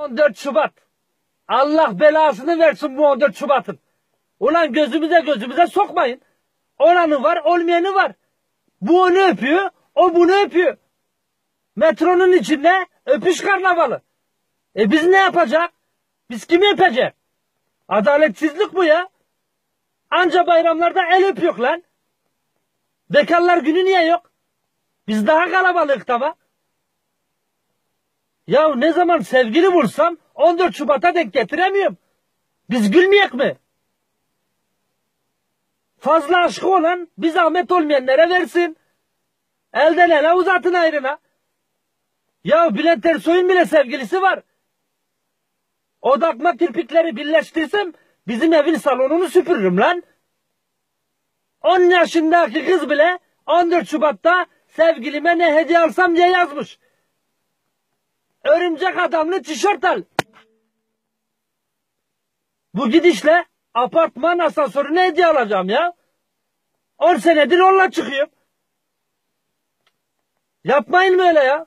14 Şubat. Allah belasını versin bu 14 Şubat'ın. Ulan gözümüze gözümüze sokmayın. Olanı var olmayanı var. Bu onu öpüyor o bunu öpüyor. Metronun içinde öpüş karnavalı. E biz ne yapacak? Biz kimi öpecek? Adaletsizlik bu ya. Anca bayramlarda el öpüyor lan. Bekarlar günü niye yok? Biz daha kalabalık tamam. Ya ne zaman sevgili bulsam 14 Şubat'a denk getiremiyorum. Biz gülmeyek mi? Fazla aşkı olan bir zahmet olmayanlara versin. Elden ele uzatın ayrına. Ya Bülent Ersoy'un bile sevgilisi var. Odakma kirpikleri birleştirsem bizim evin salonunu süpürürüm lan. 10 yaşındaki kız bile 14 Şubat'ta sevgilime ne hediye alsam diye yazmış. Örümcek adamlı tişört al. Bu gidişle apartman asansörüne hediye alacağım ya. 10 senedir onunla çıkıyorum. Yapmayın böyle ya.